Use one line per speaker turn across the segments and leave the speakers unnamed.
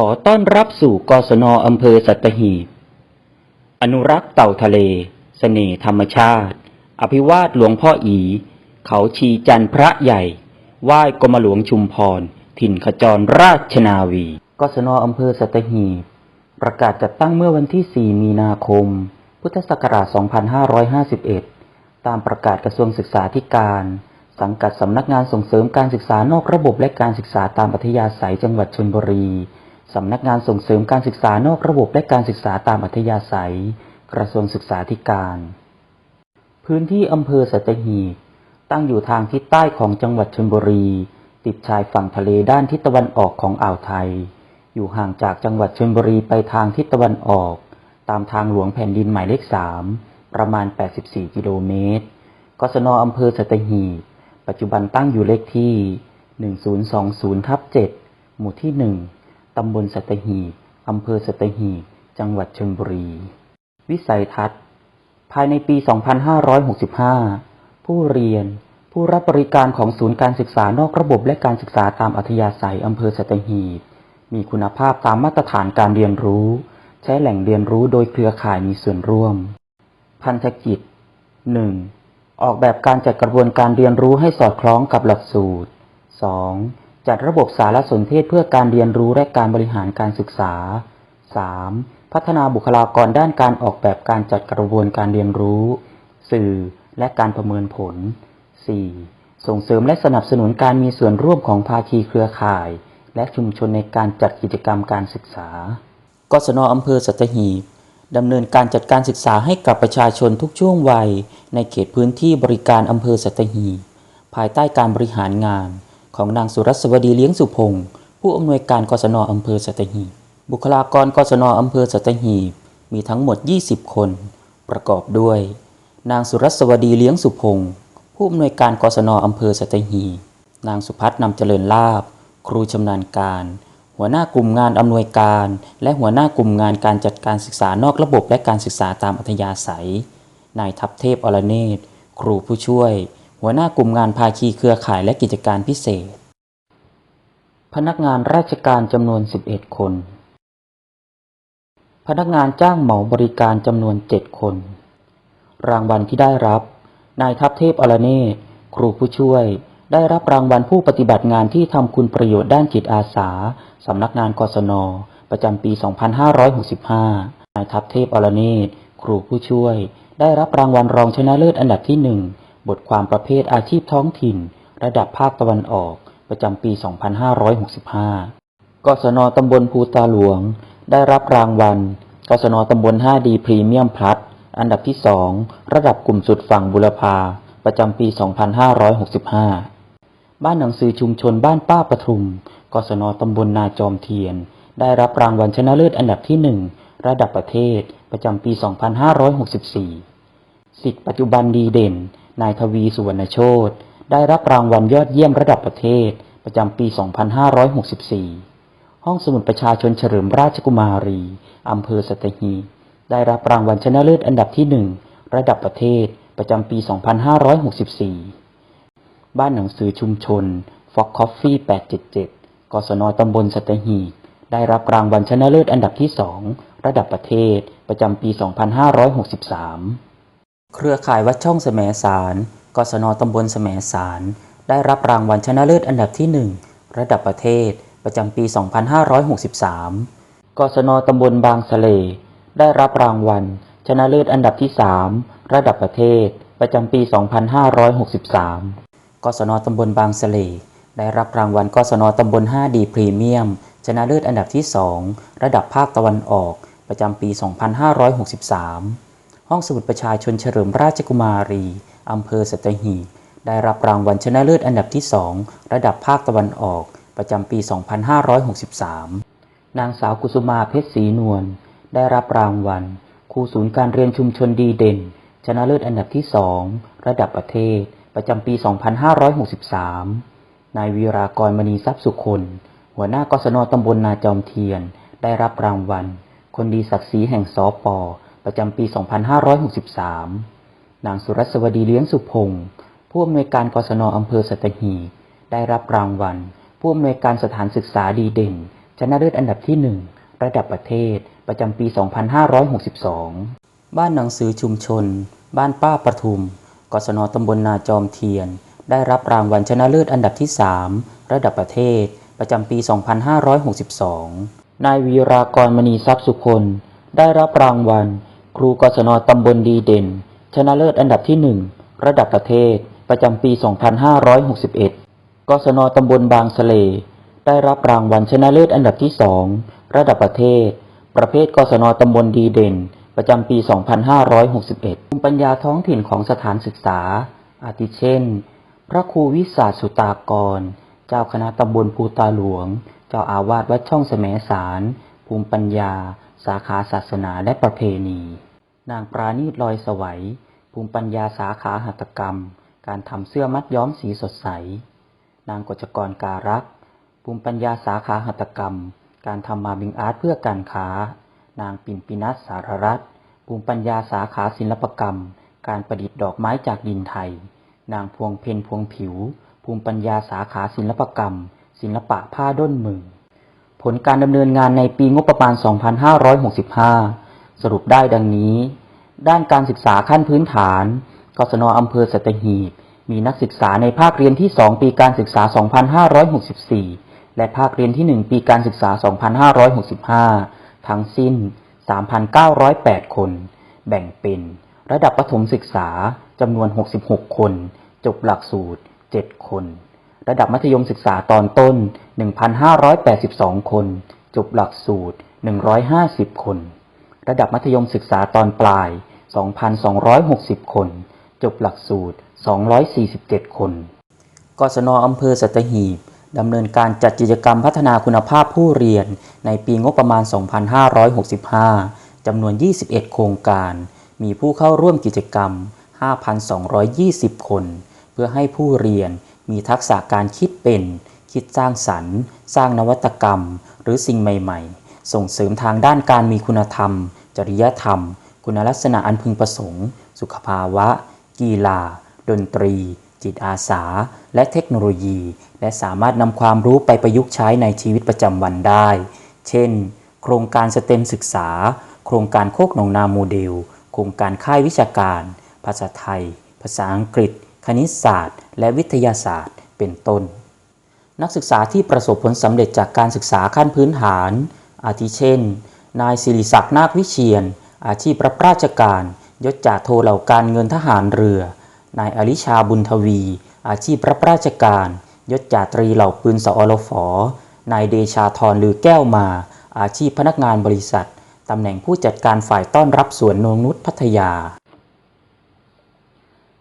ขอต้อนรับสู่กศนอำเภอสัตหีบ อนุรักษ์เต่าทะเลเสน่ห์ธรรมชาติ อภิวาทหลวงพ่ออี เขาชีจันพระใหญ่ ไหว้กรมหลวงชุมพร ถิ่นขจรราชนาวี กศนอำเภอสัตหีบ ประกาศจัดตั้งเมื่อวันที่ 4 มีนาคม พุทธศักราช 2551 ตามประกาศกระทรวงศึกษาธิการ สังกัดสำนักงานส่งเสริมการศึกษานอกระบบและการศึกษาตามอัธยาศัยจังหวัดชลบุรี สำนักงานส่งเสริมการศึกษานอกระบบและการศึกษาตามอัธยาศัย กระทรวงศึกษาธิการ พื้นที่อำเภอสัตหีบตั้งอยู่ทางทิศใต้ของจังหวัดชลบุรี ติดชายฝั่งทะเลด้านทิศตะวันออกของอ่าวไทย อยู่ห่างจากจังหวัดชลบุรีไปทางทิศตะวันออก ตามทางหลวงแผ่นดินหมายเลข3ประมาณ 84 กิโลเมตร กศนอำเภอสัตหีบปัจจุบันตั้งอยู่เลขที่ 1020ทับ7หมู่ที่ 1 ตำบลสัตหีบอำเภอสัตหีบ จังหวัดชลบุรี วิสัยทัศน์ ภายในปี 2565 ผู้เรียน ผู้รับบริการของศูนย์การศึกษานอกระบบและการศึกษาตามอัธยาศัยอำเภอสัตหีบ มีคุณภาพตามมาตรฐานการเรียนรู้ ใช้แหล่งเรียนรู้โดยเครือข่ายมีส่วนร่วม พันธกิจ 1. ออกแบบการจัดกระบวนการเรียนรู้ให้สอดคล้องกับหลักสูตร 2. จัดระบบสารสนเทศเพื่อการเรียนรู้และการบริหารการศึกษา 3. พัฒนาบุคลากรด้านการออกแบบการจัดกระบวนการเรียนรู้ สื่อและการประเมินผล 4. ส่งเสริมและสนับสนุนการมีส่วนร่วมของภาคีเครือข่าย และชุมชนในการจัดกิจกรรมการศึกษากศนอำเภอสัตหีบดำเนินการจัดการศึกษาให้กับประชาชนทุกช่วงวัย ในเขตพื้นที่บริการอำเภอสัตหีบภายใต้การบริหารงาน ของนางสุรัสวดีเลี้ยงสุพงศ์ผู้อำนวยการกศนอำเภอสัตหีบบุคลากรกศนอำเภอสัตหีบมีทั้งหมด 20 คน ประกอบด้วย นางสุรัสวดีเลี้ยงสุพงศ์ผู้อำนวยการกศนอำเภอสัตหีบนางสุพัฒนำเจริญลาบ ครูชำนาญการ หัวหน้ากลุ่มงานอำนวยการ และหัวหน้ากลุ่มงานการจัดการศึกษานอกระบบและการศึกษาตามอัธยาศัย นายทัพเทพอรเนตรครูผู้ช่วย หัวหน้ากลุ่มงานภาคีเครือข่ายและกิจการพิเศษ พนักงานราชการจำนวน 11 คน พนักงานจ้างเหมาบริการจำนวน 7 คน รางวัลที่ได้รับ นายทัพเทพอรเนตรครูผู้ช่วย ได้รับรางวัลผู้ปฏิบัติงานที่ทำคุณประโยชน์ด้านจิตอาสา สำนักงานกศน ประจำปี 2565 นายทัพเทพอรเนตรครูผู้ช่วย ได้รับรางวัลรองชนะเลิศอันดับที่1 บทความประเภทอาชีพท้องถิ่น ระดับภาคตะวันออก ประจำปี 2565 กศนตำบลภูตาหลวง ได้รับรางวัล กศนตำบล 5 ดีพรีเมียมพลัส อันดับที่ 2 ระดับกลุ่มสุดฝั่งบุรพา ประจำปี 2565 บ้านหนังสือชุมชนบ้านป้าปทุม กศนตำบลนาจอมเทียน ได้รับรางวัลชนะเลิศอันดับที่ 1 ระดับประเทศ ประจำปี 2564 สิทธิปัจจุบันดีเด่น นายทวีสุวรรณโชตได้รับรางวัลยอดเยี่ยมระดับประเทศประจำปี 2564 ห้องสมุดประชาชนเฉลิมราชกุมารีอำเภอสัตหี ได้รับรางวัลชนะเลิศอันดับที่ 1 ระดับประเทศประจำปี 2564 บ้านหนังสือชุมชนฟ็อกคอฟฟี่877 กศนตำบลสัตหี ได้รับรางวัลชนะเลิศอันดับที่ 2 ระดับประเทศประจำปี 2563 เครือข่ายวัดช่องแสมสารกศนตำบลแสมสาร ได้รับรางวัลชนะเลิศอันดับที่ 1 ระดับประเทศประจำปี 2563 กศนตำบลบางสะเล ได้รับรางวัล ชนะเลิศอันดับที่ 3 ระดับประเทศประจำปี 2563 กศนตำบลบางสะเล ได้รับรางวัลกศนตำบล 5 ดีพรีเมียม ชนะเลิศอันดับที่ 2 ระดับภาคตะวันออกประจำปี 2563 ห้องสมุดประชาชนเฉลิมราชกุมารี อำเภอสัตหีบ ได้รับรางวัลชนะเลิศอันดับที่ 2 ระดับภาคตะวันออก ประจำปี 2563 นางสาวกุสุมาเพชรศรีนวล ได้รับรางวัล ครูศูนย์การเรียนชุมชนดีเด่น ชนะเลิศอันดับที่ 2 ระดับประเทศ ประจำปี 2563 นายวีรากรมณีทรัพย์สุคน หัวหน้ากศนตำบลนาจอมเทียน ได้รับรางวัล คนดีศักดิ์ศรีแห่งสอปอ ประจำปี 2563 นางสุรัสวดีเลี้ยงสุพงศ์ผู้อำนวยการกศนอำเภอสัตหีบได้รับรางวัล ผู้อำนวยการสถานศึกษาดีเด่น ชนะเลิศอันดับที่1ระดับประเทศประจำปี 2562 บ้านหนังสือชุมชน บ้านป้าประทุม กศนตำบลนาจอมเทียน ได้รับรางวัลชนะเลิศอันดับที่ 3 ระดับประเทศ ประจำปี 2562 นายวีรากรมณีทรัพย์สุคนได้รับรางวัล ครูกศนตำบลดีเด่น ชนะเลิศอันดับที่1ระดับประเทศประจำปี 2561 กศนตำบลบางสะเล ได้รับรางวัลชนะเลิศอันดับที่2ระดับประเทศ ประเภทกศนตำบลดีเด่น ประจำปี 2561ภูมิปัญญาท้องถิ่นของสถานศึกษา อาทิเช่น พระครูวิสาสุตากร เจ้าคณะตำบลภูตาหลวง เจ้าอาวาสวัดช่องแสมสาร ภูมิปัญญา สาขาศาสนาและประเพณี นางปราณีตลอยสวัย ภูมิปัญญาสาขาหัตกรรม การทำเสื้อมัดย้อมสีสดใส นางกจกรการัก ภูมิปัญญาสาขาหัตกรรม การทำมาบิงอาร์ตเพื่อการค้า นางปิ่นปินัสสารรัตภูมิปัญญาสาขาศิลปกรรม การประดิษฐ์ดอกไม้จากดินไทย นางพวงเพนพวงผิว ภูมิปัญญาสาขาศิลปกรรม ศิลปะผ้าด้นมือ ผลการดำเนินงานในปีงบประมาณ 2565 สรุปได้ดังนี้ ด้านการศึกษาขั้นพื้นฐาน กศนอำเภอสัตหีบ มีนักศึกษาในภาคเรียนที่ 2 ปีการศึกษา 2564 และภาคเรียนที่ 1 ปีการศึกษา 2565 ทั้งสิ้น 3,908 คน แบ่งเป็น ระดับประถมศึกษาจำนวน 66 คน จบหลักสูตร 7 คน ระดับมัธยมศึกษาตอนต้น 1,582 คน จบหลักสูตร 150 คน ระดับมัธยมศึกษาตอนปลาย 2,260 คน จบหลักสูตร 247 คน กศนอำเภอสัตหีบดำเนินการจัดกิจกรรมพัฒนาคุณภาพผู้เรียนในปีงบประมาณ 2565 จำนวน 21 โครงการ มีผู้เข้าร่วมกิจกรรม 5,220 คน เพื่อให้ผู้เรียนมีทักษะการคิดเป็น คิดสร้างสรรค์ สร้างนวัตกรรม หรือสิ่งใหม่ ๆ ส่งเสริมทางด้านการมีคุณธรรม จริยธรรม คุณลักษณะอันพึงประสงค์ สุขภาวะ กีฬา ดนตรี จิตอาสา และเทคโนโลยี และสามารถนำความรู้ไปประยุกต์ใช้ในชีวิตประจำวันได้ เช่น โครงการสเต็มศึกษา โครงการโคกหนองนาโมเดล โครงการค่ายวิชาการ ภาษาไทย ภาษาอังกฤษ คณิตศาสตร์ และวิทยาศาสตร์ เป็นต้น นักศึกษาที่ประสบผลสำเร็จจากการศึกษาขั้นพื้นฐาน อาทิเช่น นายศิริศักดิ์นาควิเชียน อาชีพรับราชการ ยศจ่าโทเหล่าการเงินทหารเรือ นายอลิชาบุญทวี อาชีพรับราชการ ยศจ่าตรีเหล่าปืนสอลฟนายเดชาธรลือแก้วมา อาชีพพนักงานบริษัท ตำแหน่งผู้จัดการฝ่ายต้อนรับสวนนงนุษย์พัทยา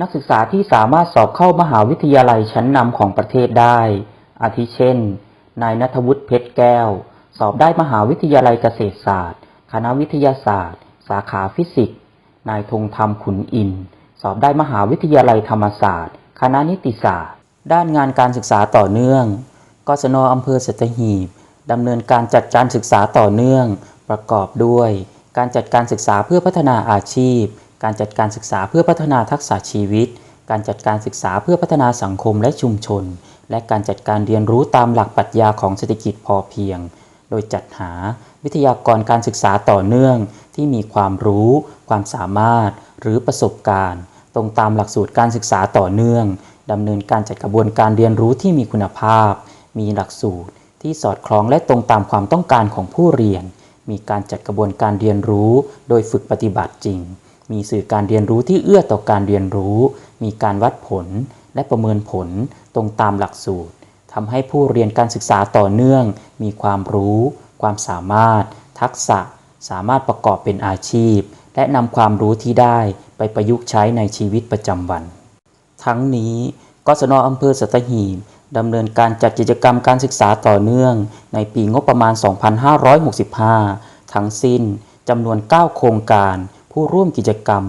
นักศึกษาที่สามารถสอบเข้ามหาวิทยาลัยชั้นนำของประเทศได้ อาทิเช่น นายนัทวุฒิเพชรแก้ว สอบได้มหาวิทยาลัยเกษตรศาสตร์ คณะวิทยาศาสตร์ สาขาฟิสิกส์ นายธงธรรมขุนอิน สอบได้มหาวิทยาลัยธรรมศาสตร์ คณะนิติศาสตร์ ด้านงานการศึกษาต่อเนื่อง กศนอำเภอสัตหีบดำเนินการจัดการศึกษาต่อเนื่อง ประกอบด้วย การจัดการศึกษาเพื่อพัฒนาอาชีพ การจัดการศึกษาเพื่อพัฒนาทักษะชีวิต การจัดการศึกษาเพื่อพัฒนาสังคมและชุมชน และการจัดการเรียนรู้ตามหลักปรัชญาของเศรษฐกิจพอเพียง โดยจัดหาวิทยากรการศึกษาต่อเนื่อง ที่มีความรู้ ความสามารถ หรือประสบการณ์ ตรงตามหลักสูตรการศึกษาต่อเนื่องดำเนินการจัดกระบวนการเรียนรู้ที่มีคุณภาพ มีหลักสูตร ที่สอดคล้องและตรงตามความต้องการของผู้เรียน มีการจัดกระบวนการเรียนรู้ โดยฝึกปฏิบัติจริง มีสื่อการเรียนรู้ที่เอื้อต่อการเรียนรู้ มีการวัดผลและประเมินผลตรงตามหลักสูตร ทำให้ผู้เรียนการศึกษาต่อเนื่อง มีความรู้ ความสามารถ ทักษะ สามารถประกอบเป็นอาชีพ และนำความรู้ที่ได้ไปประยุกต์ใช้ในชีวิตประจำวัน ทั้งนี้กศนอำเภอสัตหีบดำเนินการจัดกิจกรรมการศึกษาต่อเนื่อง ในปีงบประมาณ 2565 ทั้งสิ้นจำนวน 9 โครงการ ผู้ร่วมกิจกรรม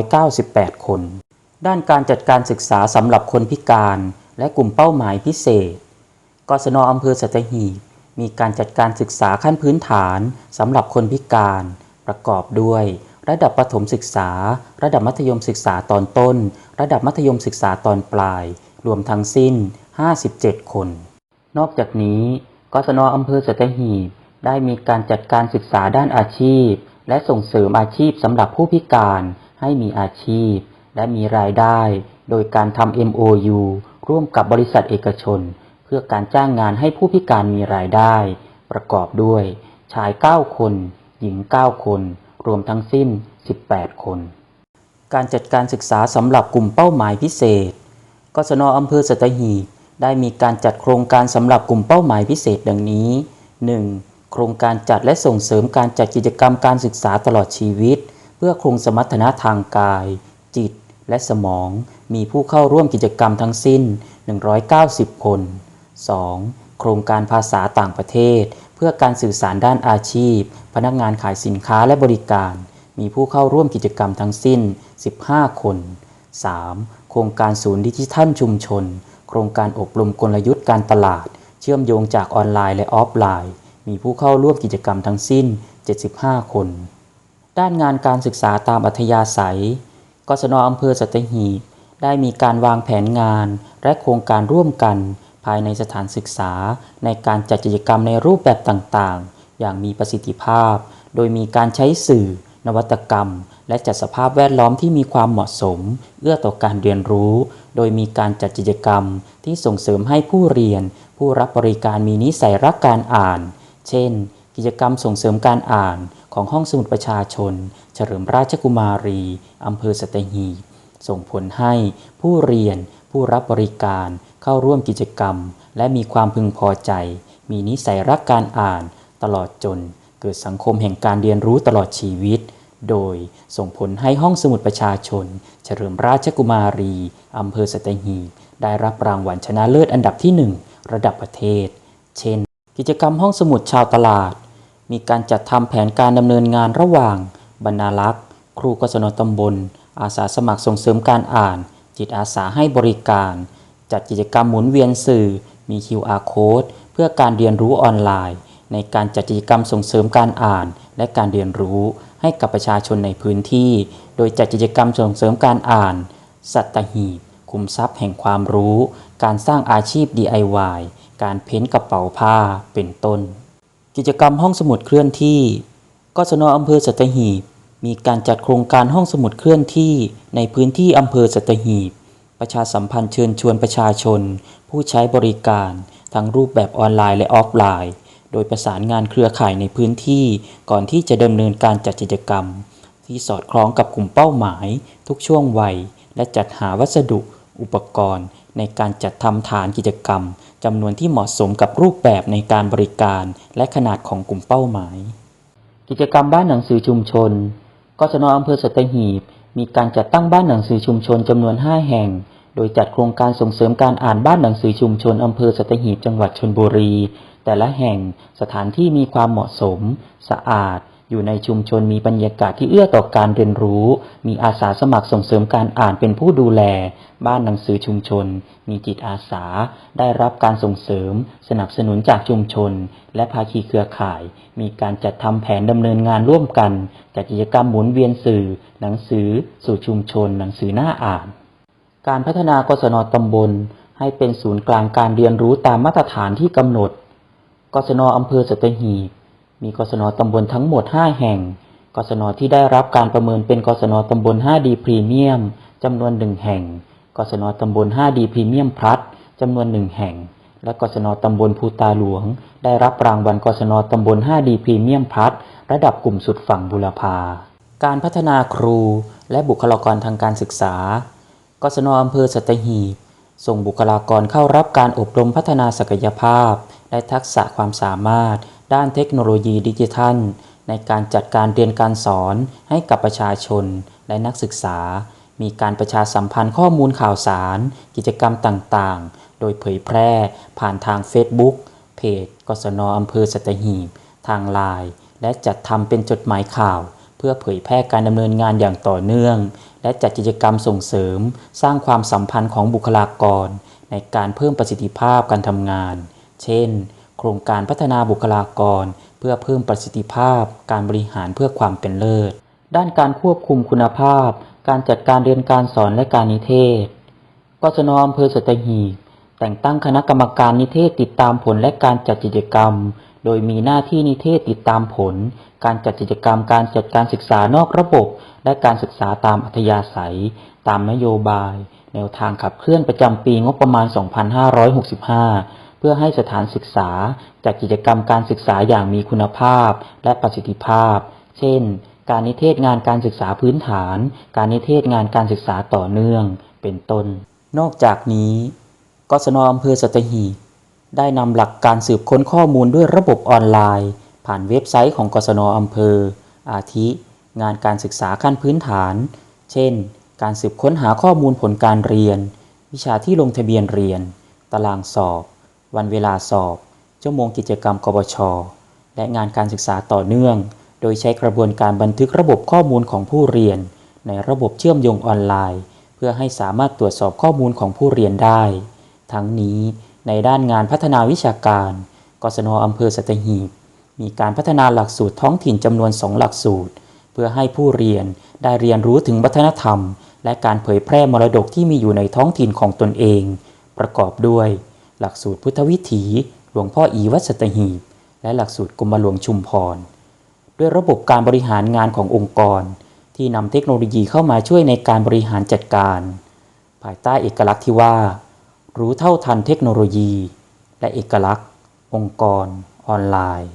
598 คน ด้านการจัดการศึกษาสำหรับคนพิการ และกลุ่มเป้าหมายพิเศษ กศนอำเภอสัตหีบมีการจัดการศึกษาขั้นพื้นฐานสำหรับคนพิการ ประกอบด้วย ระดับประถมศึกษา ระดับมัธยมศึกษาตอนต้น ระดับมัธยมศึกษาตอนปลาย รวมทั้งสิ้น 57 คน นอกจากนี้ กศนอำเภอสัตหีบได้มีการจัดการศึกษาด้านอาชีพ และส่งเสริมอาชีพสำหรับผู้พิการให้มีอาชีพ และมีรายได้ โดยการทำ MOU ร่วมกับบริษัทเอกชน เพื่อการจ้างงานให้ผู้พิการมีรายได้ ประกอบด้วย ชาย 9 คน หญิง 9 คน รวมทั้งสิ้น 18 คน การจัดการศึกษาสำหรับกลุ่มเป้าหมายพิเศษกศนอำเภอสัตหีบได้มีการจัดโครงการสำหรับกลุ่มเป้าหมายพิเศษดังนี้ 1. โครงการจัดและส่งเสริมการจัดกิจกรรมการศึกษาตลอดชีวิต เพื่อคงสมรรถนะทางกาย จิต และสมองมีผู้เข้าร่วมกิจกรรมทั้งสิ้น 190 คน 2. โครงการภาษาต่างประเทศ เพื่อการสื่อสารด้านอาชีพ พนักงานขายสินค้าและบริการ มีผู้เข้าร่วมกิจกรรมทั้งสิ้น 15 คน 3. โครงการศูนย์ดิจิทัลชุมชน โครงการอบรมกลยุทธ์การตลาด เชื่อมโยงจากออนไลน์และออฟไลน์ มีผู้เข้าร่วมกิจกรรมทั้งสิ้น 75 คน ด้านงานการศึกษาตามอัธยาศัย กศนอำเภอสัตหีบได้มีการวางแผนงาน และโครงการร่วมกัน ภายในสถานศึกษา ในการจัดกิจกรรมในรูปแบบต่างๆ อย่างมีประสิทธิภาพ โดยมีการใช้สื่อ นวัตกรรม และจัดสภาพแวดล้อมที่มีความเหมาะสม เอื้อต่อการเรียนรู้ โดยมีการจัดกิจกรรม ที่ส่งเสริมให้ผู้เรียน ผู้รับบริการมีนิสัยรักการอ่าน เช่น กิจกรรมส่งเสริมการอ่าน ของห้องสมุดประชาชน เฉลิมราชกุมารีอำเภอสตหีบส่งผลให้ผู้เรียนผู้รับบริการเข้าร่วมกิจกรรม และมีความพึงพอใจ มีนิสัยรักการอ่านตลอดจน เกิดสังคมแห่งการเรียนรู้ตลอดชีวิต โดยส่งผลให้ห้องสมุดประชาชน เฉลิมราชกุมารีอำเภอสตหีบได้รับรางวัลชนะเลิศอันดับที่ 1 ระดับประเทศ เช่น กิจกรรมห้องสมุดชาวตลาด มีการจัดทำแผนการดำเนินงานระหว่าง บรรณารักษ์ ครูกศนตำบล อาสาสมัครส่งเสริมการอ่าน จิตอาสาให้บริการ จัดกิจกรรมหมุนเวียนสื่อ มี QR code เพื่อการเรียนรู้ออนไลน์ ในการจัดกิจกรรมส่งเสริมการอ่าน และการเรียนรู้ให้กับประชาชนในพื้นที่ โดยจัดกิจกรรมส่งเสริมการอ่าน สัตหีบคุมทรัพย์แห่งความรู้ การสร้างอาชีพ DIY การเพ้นกระเป๋าผ้า เป็นต้น กิจกรรมห้องสมุดเคลื่อนที่กศนอำเภอสัตหีบ มีการจัดโครงการห้องสมุดเคลื่อนที่ในพื้นที่อำเภอสัตหีบ ประชาสัมพันธ์เชิญชวนประชาชน ผู้ใช้บริการทั้งรูปแบบออนไลน์และออฟไลน์ โดยประสานงานเครือข่ายในพื้นที่ก่อนที่จะดำเนินการจัดกิจกรรม ที่สอดคล้องกับกลุ่มเป้าหมาย ทุกช่วงวัย และจัดหาวัสดุ อุปกรณ์ ในการจัดทำฐานกิจกรรม จำนวนที่เหมาะสมกับรูปแบบในการบริการ และขนาดของกลุ่มเป้าหมาย กิจกรรมบ้านหนังสือชุมชนกศนอำเภอสัตหีบ มีการจัดตั้งบ้านหนังสือชุมชนจำนวน 5 แห่ง โดยจัดโครงการส่งเสริมการอ่านบ้านหนังสือชุมชนอำเภอสัตหีบจังหวัดชลบุรี แต่ละแห่งสถานที่มีความเหมาะสม สะอาด อยู่ในชุมชนมีบรรยากาศที่เอื้อต่อการเรียนรู้ มีอาสาสมัครส่งเสริมการอ่านเป็นผู้ดูแล บ้านหนังสือชุมชน มีจิตอาสา ได้รับการส่งเสริม สนับสนุนจากชุมชน และภาคีเครือข่าย มีการจัดทำแผนดำเนินงานร่วมกัน จัดกิจกรรมหมุนเวียนสื่อ หนังสือ สู่ชุมชน หนังสือหน้าอ่าน การพัฒนากศนตำบล ให้เป็นศูนย์กลางการเรียนรู้ตามมาตรฐานที่กำหนด กศนอำเภอสัตหีบ มีกศนตำบลทั้งหมด 5 แห่ง กศนที่ได้รับการประเมินเป็นกศนตำบล 5D พรีเมียมจำนวน 1 แห่ง กศนตำบล 5D พรีเมียมพลัสจำนวน 1 แห่ง และกศนตำบลภูตาหลวง ได้รับรางวัลกศนตำบล 5D พรีเมียมพลัสระดับกลุ่มสุดฝั่งบุรพา การพัฒนาครูและบุคลากรทางการศึกษา กศนอำเภอสัตหีบ ส่งบุคลากรเข้ารับการอบรมพัฒนาศักยภาพ และทักษะความสามารถ ด้านเทคโนโลยีดิจิทัล ในการจัดการเรียนการสอนให้กับประชาชนและนักศึกษา มีการประชาสัมพันธ์ข้อมูลข่าวสาร กิจกรรมต่างๆ โดยเผยแพร่ผ่านทาง Facebook เพจกศนอำเภอสัตหีบ ทางไลน์และจัดทำเป็นจดหมายข่าว เพื่อเผยแพร่การดำเนินงานอย่างต่อเนื่อง และจัดกิจกรรมส่งเสริม สร้างความสัมพันธ์ของบุคลากร ในการเพิ่มประสิทธิภาพการทำงาน เช่น โครงการพัฒนาบุคลากร เพื่อเพิ่มประสิทธิภาพ การบริหารเพื่อความเป็นเลิศ ด้านการควบคุมคุณภาพ การจัดการเรียนการสอนและการนิเทศกศนอำเภอสัตหีบแต่งตั้งคณะกรรมการนิเทศติดตามผลและการจัดกิจกรรม โดยมีหน้าที่นิเทศติดตามผล การจัดกิจกรรม การจัดการศึกษานอกระบบ และการศึกษาตามอัธยาศัย ตามนโยบาย แนวทางขับเคลื่อนประจำปีงบประมาณ 2565 เพื่อให้สถานศึกษาจัดกิจกรรมการศึกษาอย่างมีคุณภาพและประสิทธิภาพ เช่น การนิเทศงานการศึกษาพื้นฐาน การนิเทศงานการศึกษาต่อเนื่อง เป็นต้น นอกจากนี้ กศนอำเภอสัตหีบได้นำหลักการสืบค้นข้อมูลด้วยระบบออนไลน์ ผ่านเว็บไซต์ของกศนอำเภอ อาทิ งานการศึกษาขั้นพื้นฐาน เช่น การสืบค้นหาข้อมูลผลการเรียน วิชาที่ลงทะเบียนเรียน ตารางสอบ วันเวลาสอบ ชั่วโมงกิจกรรมกบช และงานการศึกษาต่อเนื่อง โดยใช้กระบวนการบันทึกระบบข้อมูลของผู้เรียน ในระบบเชื่อมโยงออนไลน์ เพื่อให้สามารถตรวจสอบข้อมูลของผู้เรียนได้ ทั้งนี้ในด้านงานพัฒนาวิชาการ กศนอำเภอสัตหีบ มีการพัฒนาหลักสูตรท้องถิ่นจำนวนสองหลักสูตร เพื่อให้ผู้เรียนได้เรียนรู้ถึงวัฒนธรรม และการเผยแพร่มรดกที่มีอยู่ในท้องถิ่นของตนเอง ประกอบด้วย หลักสูตรพุทธวิถี หลวงพ่ออีวัดสตหีบ และหลักสูตรกรมหลวงชุมพร ด้วยระบบการบริหารงานขององค์กร ที่นำเทคโนโลยีเข้ามาช่วยในการบริหารจัดการ ภายใต้เอกลักษณ์ที่ว่า รู้เท่าทันเทคโนโลยี และเอกลักษณ์ องค์กร ออนไลน์